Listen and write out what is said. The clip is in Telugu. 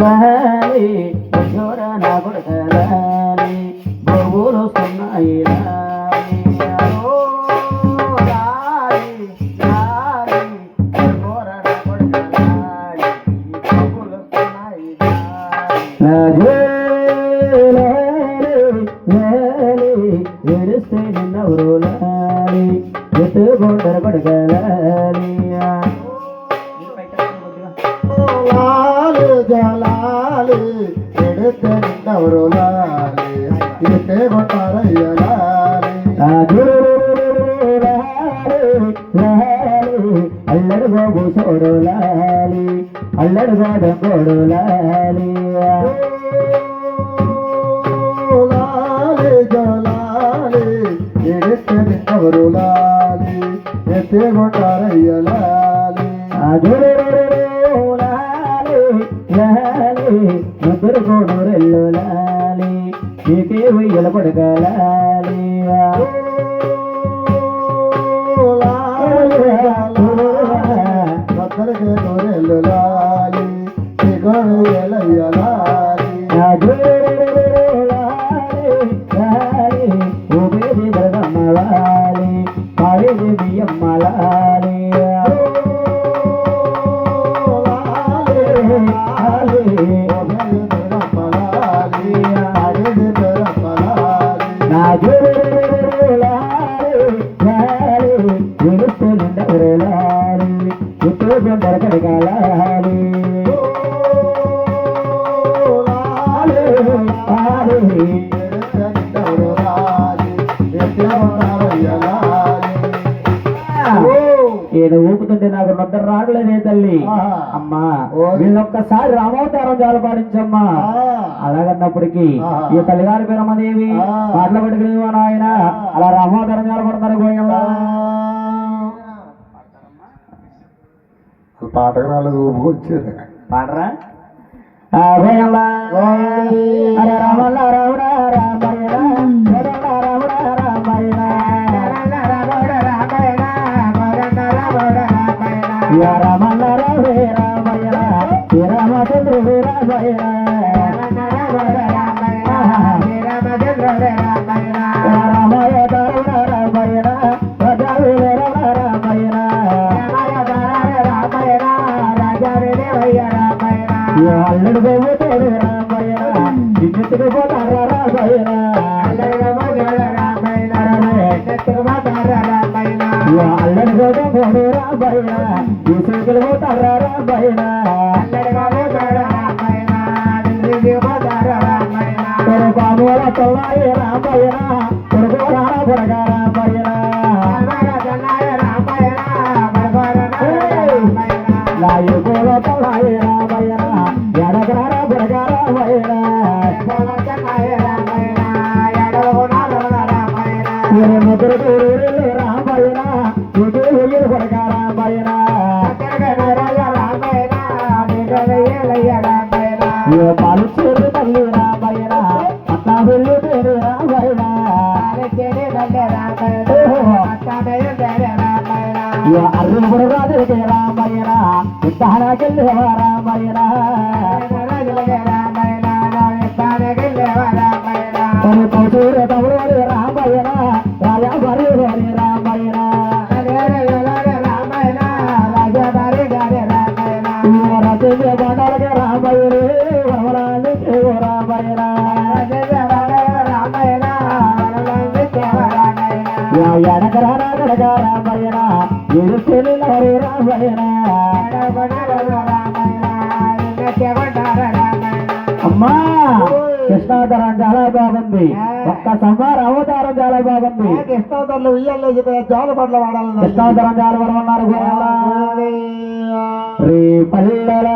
లాలి జోర నా కొడుక లాలి బొగులు వస్తున్నాయి లాలి ఓ లాలి పడగలాలి లాలి లాలి జలాలి ఎడితే నిన్నవరు లాలి ఇడితే కొట్టారయ్య లాలి అల్లడు బాబు సోడు లాలి అల్లడు బాబు కోడు లాలి లాలి జలాలి ఎడితే నిన్నవరు లాలి ముగ్గురు కోడూరెల్లు లాలి నీకే ఉయ్యల పడక లాలి. ఈయన ఊపుతుంటే నాకు నిద్ర రాగలేదే తల్లి. అమ్మా వీళ్ళొక్కసారి రామవతారం జాలపాడించమ్మా అలాగన్నప్పటికీ ఈ తల్లిగారి పేరమ్మదేవి పాటలు పెట్టుకునేవా నాయన? అలా రామవతారం జాలపడతారు గోయల్లా పాటకు రాలేదు వచ్చేది పాడరా? ఆ గోయల్లా అరే రామల్ల రాముడా రామయ్య రాముడా రామయ్య అల్లుడు బాబు తోడు రామయ్య దిన్నెత్తుకు పోతారా రామయ్య అల్లడి అల్లుడు బాబు తోడు రామయ్య దిశకులు పోతారా రామయ్య తొరు పాముల తొల్లాయి రామయ్య కొడుకు రామయ్య రామయ్య లాయి మీరు ముగ్గురు రామయ్యరా రామయ్య రామయ్యరా రచన బండాలకి రామయ్య వరవరానికి రామయ్య ఎడకరా కడక రామయ్య ఇరు చెల్లి రామయ్య అమ్మా కృష్ణావతారం చాలా బాగుంది. ఒక్క సంహార అవతారం చాలా బాగుంది. పట్ల కృష్ణావతారం చాలా వరం రే పల్లెల